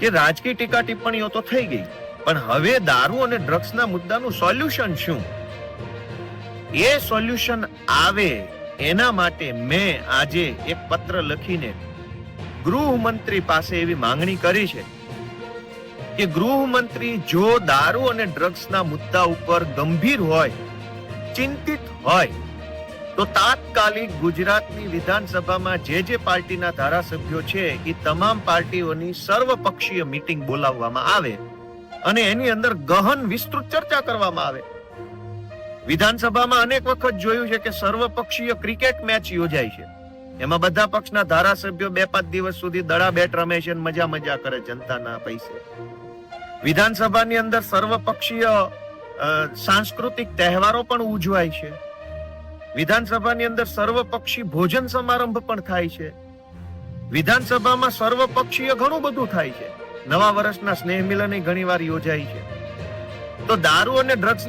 કે રાજકીય ટીકા ટિપ્પણીઓ તો થઈ ગઈ, પણ હવે દારૂ અને ડ્રગ્સના મુદ્દાનું સોલ્યુશન શું? એ સોલ્યુશન આવે એના માટે મેં આજે એક પત્ર લખીને ગૃહમંત્રી પાસે એવી માંગણી કરી છે કે ગૃહમંત્રી જો દારૂ અને ડ્રગ્સના મુદ્દા ઉપર ગંભીર હોય, ચિંતિત હોય તો તાત્કાલિક ગુજરાતની વિધાનસભામાં જે જે પાર્ટીના ધારાસભ્યો છે એ તમામ પાર્ટીઓની સર્વપક્ષીય મીટિંગ બોલાવવામાં આવે અને એની અંદર ગહન વિસ્તૃત ચર્ચા કરવામાં આવે. વિધાનસભામાં અનેક વખત જોયું છે કે સર્વપક્ષીય ક્રિકેટ મેચ યોજાય છે. એમાં બધા પક્ષના ધારાસભ્યો બે પાંચ દિવસ સુધી દડા બેટ રમે છે મજા મજા કરે જનતાના પૈસે. વિધાનસભાની અંદર સર્વપક્ષીય સાંસ્કૃતિક તહેવારો પણ ઉજવાય છે. વિધાનસભાની અંદર સર્વપક્ષી ભોજન સમારંભ પણ થાય છે. વિધાનસભામાં સર્વપક્ષીય ઘણું બધું થાય છે. નવા વર્ષના સ્નેહ મિલન ઘણી વાર યોજાય છે. તો દારૂ અને ડ્રગ્સ